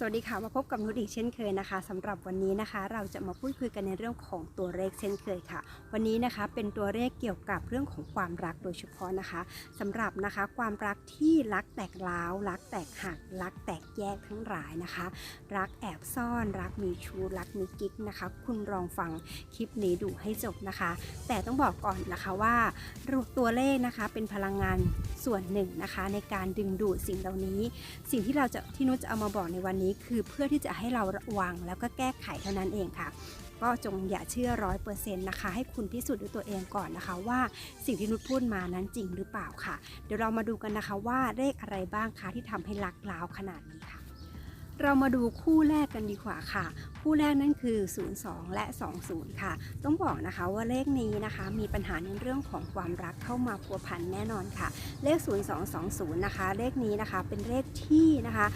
สวัสดีค่ะ มาพบกับนุชอีกเช่นเคยนะคะสำหรับวันนี้นะคะ เราจะมาพูดคุยกันในเรื่องของตัวเลขเช่นเคยค่ะ วันนี้นะคะเป็นตัวเลขเกี่ยวกับเรื่องของความรักโดยเฉพาะนะคะสำหรับนะคะความรักที่รักแตกร้าวรักแตกหักรักแตกแยกทั้งหลายนะคะ รักแอบซ่อน รักมีชู้รักมีกิ๊กนะคะ คุณลองฟังคลิปนี้ดูให้จบนะคะ แต่ต้องบอกก่อนนะคะว่าตัวเลขนะคะเป็นพลังงานส่วนหนึ่งนะคะ ในการดึงดูดสิ่งเหล่านี้ สิ่งที่เราจะที่นุชจะเอามาบอกในวันนี้คือเพื่อที่จะให้เราระวังแล้วก็แก้ไขเท่านั้นเองค่ะ ก็จงอย่าเชื่อร้อยเปอร์เซ็นต์นะคะ ให้คุณพิสูจน์ด้วยตัวเองก่อนนะคะ ว่าสิ่งที่นุชพูดมานั้นจริงหรือเปล่าค่ะ เดี๋ยวเรามาดูกันนะคะว่าเลขอะไรบ้างคะที่ทำให้ลักล้าวขนาดนี้ เรามาดูคู่แรกกันดีกว่าค่ะ คู่แรกนั่นคือ 02 และ 20 ค่ะ ต้องบอกนะคะว่าเลขนี้นะคะ มีปัญหาในเรื่องของความรักเข้ามาพัวพันแน่นอนค่ะ เลข 0220 นะคะ เลขนี้นะคะเป็นเลขที่นะคะ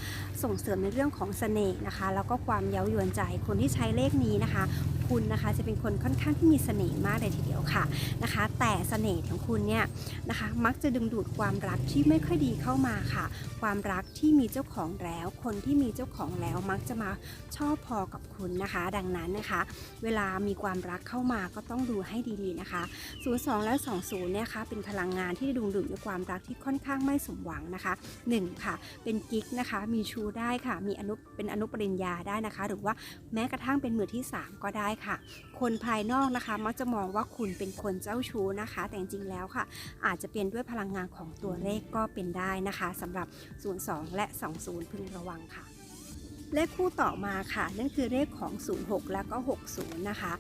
ส่งเสริมในเรื่องของเสน่ห์นะคะ แล้วก็ความเย้ายวนใจคนที่ใช้เลขนี้นะคะ คุณนะคะจะเป็นคนค่อนข้างที่มีเสน่ห์มากเลยทีเดียว ค่ะนะคะ แต่เสน่ห์ของคุณเนี่ยนะคะมักจะดึงดูดความรักที่ไม่ค่อยดีเข้ามาค่ะ ความรักที่มีเจ้าของแล้ว คนที่มีเจ้าของแล้วมักจะมาชอบพอกับคุณนะคะ ดังนั้นนะคะ เวลามีความรักเข้ามาก็ต้องดูให้ดีๆนะคะ 02 และ 20เนี่ยค่ะเป็นพลังงานที่ดึงดูดด้วยความรักที่ค่อนข้างไม่สมหวังนะคะ 1 ค่ะ เป็นกิ๊กนะคะ มีชูได้ค่ะ มีอนุเป็นอนุปริญญาได้นะคะ หรือว่าแม้กระทั่งเป็นมือที่ 3 ก็ได้ค่ะ คนภายนอกนะคะมักจะมองว่าคุณเป็นคนเจ้าชู้นะคะ แต่จริงๆแล้วค่ะ อาจจะเป็นด้วยพลังงานของตัวเลขก็เป็นได้นะคะสำหรับ 02 และ 20 พึงระวังค่ะเลขคู่ต่อมาค่ะ นั่นคือเลขของ 06 แล้วก็ 60 นะคะ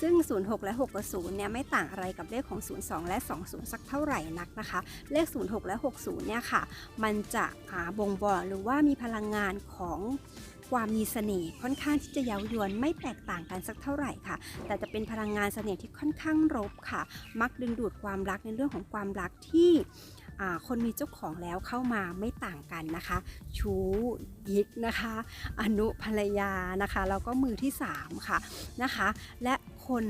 ซึ่ง 06 และ 60 เนี่ยไม่ต่างอะไรกับเลขของ 02 และ 20 สักเท่าไหร่นักนะคะ เลข 06 และ 60 เนี่ยค่ะ มันจะอ่าบ่งบอกหรือว่ามีพลังงานของ ความมีเสน่ห์ค่อนข้างที่จะเย้ายวนไม่แตกต่างกันสักเท่าไหร่ค่ะ แต่จะเป็นพลังงานเสน่ห์ที่ค่อนข้างรบค่ะ มักดึงดูดความรักในเรื่องของความรักที่คนมีเจ้าของแล้วเข้ามาไม่ต่างกันนะคะ ชู้ยิกนะคะ อนุภรรยานะคะแล้วก็มือที่ 3 ค่ะนะคะ และคน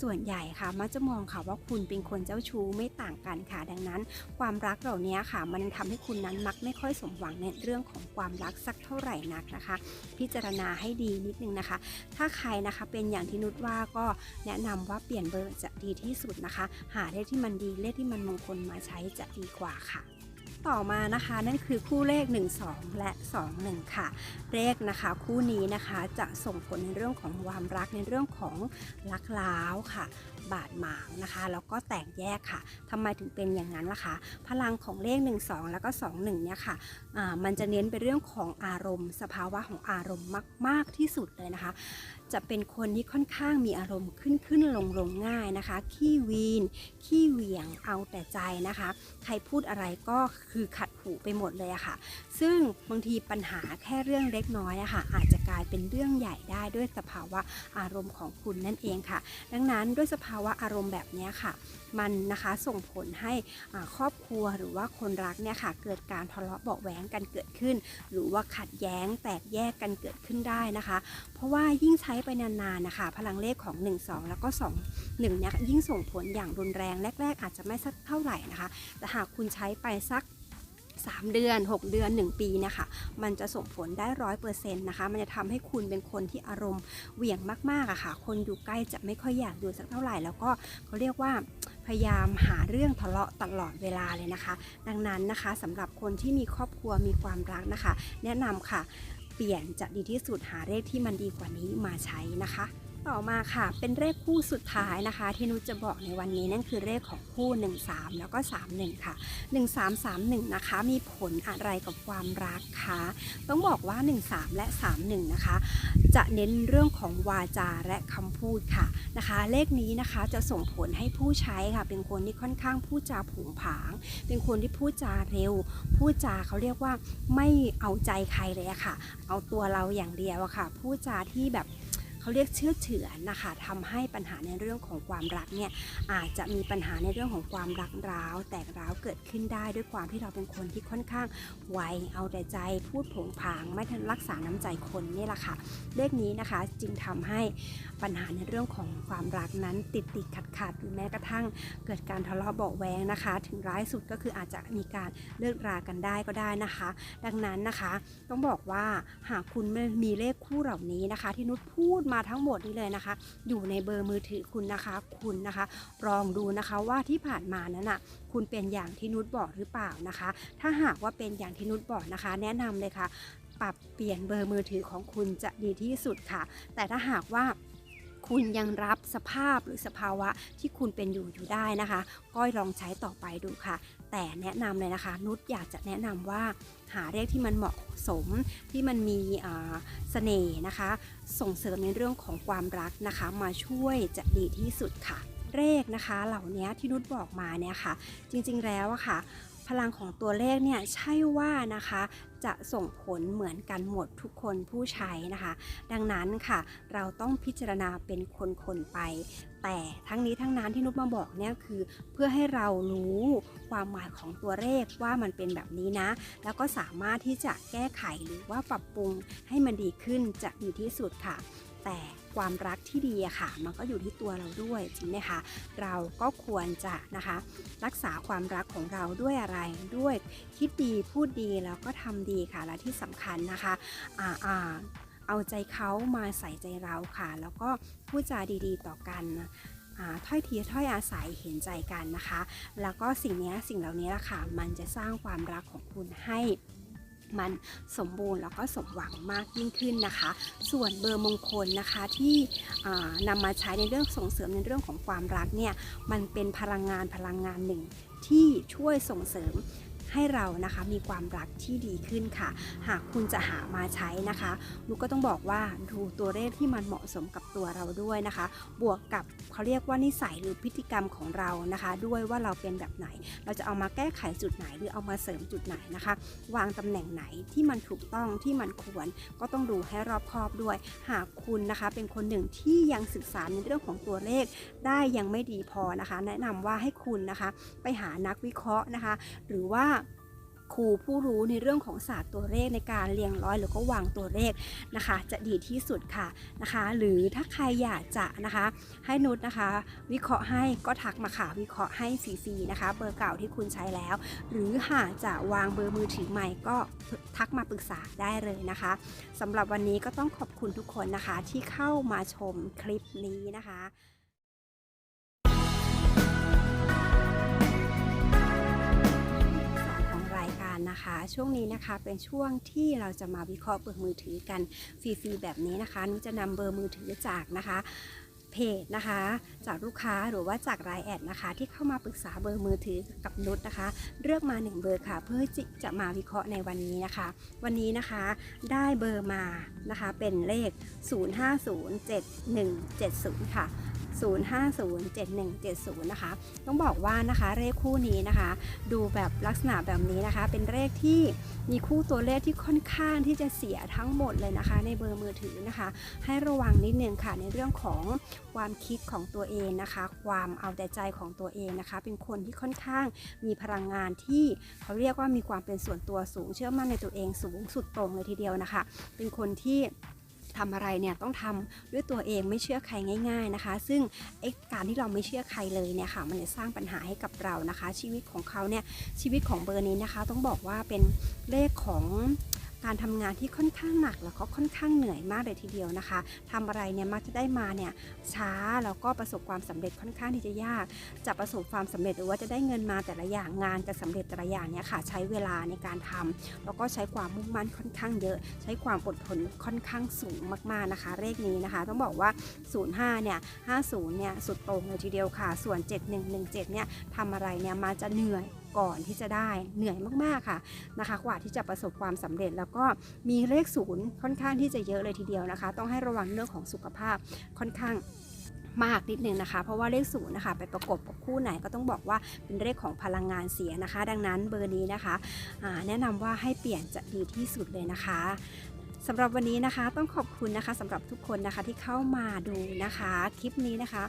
ส่วนใหญ่ค่ะมักจะมองค่ะว่าคุณเป็นคนเจ้าชู้ไม่ต่างกันค่ะ ดังนั้น ความรักเหล่านี้ค่ะ มันทำให้คุณนั้นมักไม่ค่อยสมหวังในเรื่องของความรักสักเท่าไหร่นักนะคะ พิจารณาให้ดีนิดนึงนะคะ ถ้าใครนะคะเป็นอย่างที่นุชว่าก็แนะนำว่าเปลี่ยนเบอร์จะดีที่สุดนะคะ หาเลขที่มันดีเลขที่มันมงคลมาใช้จะดีกว่าค่ะ ต่อมานะคะ นั่นคือคู่เลข 12 และ 21 ค่ะ เลขนะคะคู่นี้นะคะจะส่งผลในเรื่องของความรักในเรื่องของรักล้าวค่ะ บาดหมางนะคะแล้วก็แตกแยกค่ะทำไมถึงเป็นอย่างนั้นล่ะคะ พลังของเลข 12 แล้วก็ 21 เนี่ยค่ะอ่ามันจะเน้นไปเรื่องของอารมณ์ สภาวะของอารมณ์มาก ๆที่สุดเลยนะคะ จะเป็นคนที่ค่อนข้างมีอารมณ์ขึ้นขึ้นลงลงง่ายนะคะ ขี้วีน ขี้เหวี่ยงเอาแต่ใจนะคะ ใครพูดอะไรก็คือขัด หูไปหมดเลยอะค่ะ ซึ่งบางทีปัญหาแค่เรื่องเล็กน้อยอะค่ะ อาจจะกลายเป็นเรื่องใหญ่ได้ด้วยสภาวะอารมณ์ของคุณนั่นเองค่ะ ดังนั้นด้วยสภาวะอารมณ์แบบนี้ค่ะ มันนะคะส่งผลให้ครอบครัวหรือว่าคนรักเนี่ยค่ะ เกิดการทะเลาะเบาแหวงกันเกิดขึ้น หรือว่าขัดแย้งแตกแยกกันเกิดขึ้นได้นะคะ เพราะว่ายิ่งใช้ไปนานๆนะคะ พลังเลขของ 1 2 แล้วก็ 2 1เนี่ยยิ่งส่งผลอย่างรุนแรงแรก ๆ อาจจะไม่สักเท่าไหร่นะคะ แต่หากคุณใช้ไปสัก 3 เดือน 6 เดือน 1 ปีเนี่ยค่ะ มันจะส่งผลได้ร้อยเปอร์เซ็นต์นะคะ มันจะทำให้คุณเป็นคนที่อารมณ์เหวี่ยงมากๆอะค่ะ คนอยู่ใกล้จะไม่ค่อยอยากอยู่สักเท่าไหร่ แล้วก็เขาเรียกว่าพยายามหาเรื่องทะเลาะตลอดเวลาเลยนะคะ ดังนั้นนะคะสำหรับคนที่มีครอบครัวมีความรักนะคะ แนะนำค่ะ เปลี่ยนจะดีที่สุดหาเลขที่มันดีกว่านี้มาใช้นะคะ ต่อมาค่ะ เป็นเลขคู่สุดท้ายนะคะ ที่นุชจะบอกในวันนี้นั่นคือเลขของคู่ 13 แล้วก็ 31 ค่ะ 1331 นะคะ มีผลอะไรกับความรักคะต้องบอกว่า 13 และ 31 นะคะ จะเน้นเรื่องของวาจาและคำพูดค่ะนะคะ เลขนี้นะคะจะส่งผลให้ผู้ใช้ค่ะ เป็นคนที่ค่อนข้างพูดจาผงผาง เป็นคนที่พูดจาเร็ว พูดจาเขาเรียกว่าไม่เอาใจใครเลยค่ะ เอาตัวเราอย่างเดียวอะค่ะ พูดจาที่แบบ เขาเรียกเชื่อเฉือนนะคะทำให้ปัญหาในเรื่องของความรักเนี่ยอาจจะมีปัญหาในเรื่องของความรักร้าว แตกร้าวเกิดขึ้นได้ด้วยความที่เราเป็นคนที่ค่อนข้างไวเอาแต่ใจพูดผงผาง ไม่ทันรักษาน้ำใจคนนี่แหละค่ะเลขนี้นะคะจึงทำให้ปัญหาในเรื่องของความรักนั้นติดติดขัดขัดหรือแม้กระทั่งเกิดการทะเลาะเบาแวงนะคะ ถึงร้ายสุดก็คืออาจจะมีการเลิกรากันได้ก็ได้นะคะ ดังนั้นนะคะ ต้องบอกว่าหากคุณมีเลขคู่เหล่านี้นะคะ ที่นุชพูดมาาทั้งหมดนี้เลยนะคะ อยู่ในเบอร์มือถือคุณนะคะคุณนะคะลองดูนะคะว่าที่ผ่านมานั้นอะคุณเป็นอย่างที่นุชบอกหรือเปล่านะคะ ถ้าหากว่าเป็นอย่างที่นุชบอกนะคะ แนะนำเลยค่ะ ปรับเปลี่ยนเบอร์มือถือของคุณจะดีที่สุดค่ะ แต่ถ้าหากว่าคุณยังรับสภาพหรือสภาวะที่คุณเป็นอยู่อยู่ได้นะคะ ก็ลองใช้ต่อไปดูค่ะ แต่แนะนำเลยนะคะ นุชอยากจะแนะนำว่าหาเลขที่มันเหมาะสมที่มันมีสเสน่ห์นะคะ ส่งเสริมในเรื่องของความรักนะคะ มาช่วยจะดีที่สุดค่ะเลขนะคะเหล่านี้ที่นุชบอกมาเนี่ยค่ะ จริงๆแล้วอะค่ะ พลังของตัวเลขเนี่ยใช่ว่านะคะจะส่งผลเหมือนกันหมดทุกคนผู้ใช้นะคะ ดังนั้นค่ะ เราต้องพิจารณาเป็นคนๆไป แต่ทั้งนี้ทั้งนั้นที่นุชมาบอกเนี่ยคือ เพื่อให้เรารู้ความหมายของตัวเลขว่ามันเป็นแบบนี้นะ แล้วก็สามารถที่จะแก้ไขหรือว่าปรับปรุงให้มันดีขึ้นจะดีที่สุดค่ะ แต่ความรักที่ดีอะค่ะ มันก็อยู่ที่ตัวเราด้วยจริงไหมคะเราก็ควรจะนะคะ รักษาความรักของเราด้วยอะไรด้วย คิดดีพูดดีแล้วก็ทำดีค่ะและที่สำคัญนะคะอ่าอ่าเอาใจเขามาใส่ใจเราค่ะ แล้วก็พูดจาดีๆ ต่อกันถ้อยทีถ้อยอาศัยเห็นใจกันนะคะ แล้วก็สิ่งนี้สิ่งเหล่านี้ละค่ะ มันจะสร้างความรักของคุณให้ มันสมบูรณ์แล้วก็สมหวังมากยิ่งขึ้นนะคะ ส่วนเบอร์มงคลนะคะที่นำนำมาใช้ในเรื่องส่งเสริมในเรื่องของความรักเนี่ยมันเป็นพลังงานพลังงานหนึ่งที่ช่วยส่งเสริม ให้เรานะคะมีความรักที่ดีขึ้นค่ะ หากคุณจะหามาใช้นะคะลูกก็ต้องบอกว่าดูตัวเลขที่มันเหมาะสมกับตัวเราด้วยนะคะ บวกกับเขาเรียกว่านิสัยหรือพฤติกรรมของเรานะคะ ด้วยว่าเราเป็นแบบไหน เราจะเอามาแก้ไขจุดไหนหรือเอามาเสริมจุดไหนนะคะ วางตำแหน่งไหนที่มันถูกต้องที่มันควร ก็ต้องดูให้รอบคอบด้วย หากคุณนะคะเป็นคนหนึ่งที่ยังศึกษาในเรื่องของตัวเลขได้ยังไม่ดีพอนะคะ แนะนำว่าให้คุณนะคะ ไปหานักวิเคราะห์นะคะ หรือว่า ครูผู้รู้ในเรื่องของศาสตร์ตัวเลขในการเรียงร้อยหรือก็วางตัวเลขนะคะ จะดีที่สุดค่ะนะคะ หรือถ้าใครอยากจะนะคะให้นุชนะคะ วิเคราะห์ให้ก็ทักมาค่ะวิเคราะห์ให้ฟรีๆนะคะ เบอร์เก่าที่คุณใช้แล้ว หรือหากจะวางเบอร์มือถือใหม่ก็ทักมาปรึกษาได้เลยนะคะสำหรับวันนี้ก็ต้องขอบคุณทุกคนนะคะที่เข้ามาชมคลิปนี้นะคะ นะคะ ช่วงนี้นะคะเป็นช่วงที่เราจะมาวิเคราะห์เบอร์มือถือกันฟรีๆแบบนี้นะคะนุชจะนำเบอร์มือถือจากนะคะเพจนะคะจากลูกค้าหรือว่าจากรายแอดนะคะ ที่เข้ามาปรึกษาเบอร์มือถือกับนุชนะคะ เลือกมา 1 เบอร์ค่ะ เพื่อที่จะมาวิเคราะห์ในวันนี้นะคะ วันนี้นะคะได้เบอร์มานะคะเป็นเลข 05077170 ค่ะ 0507170 นะคะ ต้องบอกว่านะคะเลขคู่นี้นะคะ ดูแบบลักษณะแบบนี้นะคะ เป็นเลขที่มีคู่ตัวเลขที่ค่อนข้างที่จะเสียทั้งหมดเลยนะคะ ในเบอร์มือถือนะคะ ให้ระวังนิดนึงค่ะในเรื่องของความคิดของตัวเองนะคะ ความเอาแต่ใจของตัวเองนะคะ เป็นคนที่ค่อนข้างมีพลังงานที่เขาเรียกว่ามีความเป็นส่วนตัวสูงเชื่อมั่นในตัวเองสูงสุดตรงเลยทีเดียวนะคะ เป็นคนที่ ทำอะไรเนี่ยต้องทำด้วยตัวเองไม่เชื่อใครง่าย ๆนะคะ ซึ่งการที่เราไม่เชื่อใครเลยเนี่ยค่ะมันจะสร้างปัญหาให้กับเรานะคะ ชีวิตของเขาเนี่ยชีวิตของเบอร์นี้นะคะ ต้องบอกว่าเป็นเลขของ การทำงานที่ค่อนข้างหนักแล้วก็ค่อนข้างเหนื่อยมากเลยทีเดียวนะคะทำอะไรเนี่ยมักจะได้มาเนี่ยช้าแล้วก็ประสบความสำเร็จค่อนข้างที่จะยาก จะประสบความสำเร็จหรือว่าจะได้เงินมาแต่ละอย่างงานจะสำเร็จแต่ละอย่างเนี่ยค่ะใช้เวลาในการทำแล้วก็ใช้ความมุ่งมั่นค่อนข้างเยอะ ใช้ความอดทนค่อนข้างสูงมากๆนะคะ เลขนี้นะคะ ต้องบอกว่า 05 เนี่ย 50 เนี่ยสุดโต่งเลยทีเดียวค่ะ ส่วน 7117 เนี่ยทำอะไรเนี่ยมาจะเหนื่อย ก่อนที่จะได้เหนื่อยมากๆค่ะนะคะกว่าที่จะประสบความสำเร็จ แล้วก็มีเลขศูนย์ค่อนข้างที่จะเยอะเลยทีเดียวนะคะ ต้องให้ระวังเรื่องของสุขภาพค่อนข้างมากนิดนึงนะคะ เพราะว่าเลขศูนย์นะคะ ไปประกบกับคู่ไหนก็ต้องบอกว่าเป็นเลขของพลังงานเสียนะคะ ดังนั้นเบอร์นี้นะคะแนะนำว่าให้เปลี่ยนจะดีที่สุดเลยนะคะสำหรับวันนี้นะคะต้องขอบคุณนะคะสำหรับทุกคนนะคะที่เข้ามาดูนะคะ คลิปนี้นะคะ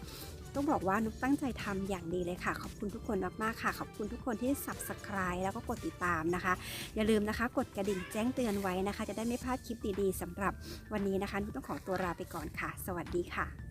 ต้องบอกว่านุกตั้งใจทำอย่างดีเลยค่ะ ขอบคุณทุกคนมากๆค่ะ ขอบคุณทุกคนที่ subscribe แล้วก็กดติดตามนะคะ อย่าลืมนะคะ กดกระดิ่งแจ้งเตือนไว้นะคะ จะได้ไม่พลาดคลิปดีๆสำหรับวันนี้นะคะนุกต้องขอตัวลาไปก่อนค่ะ สวัสดีค่ะ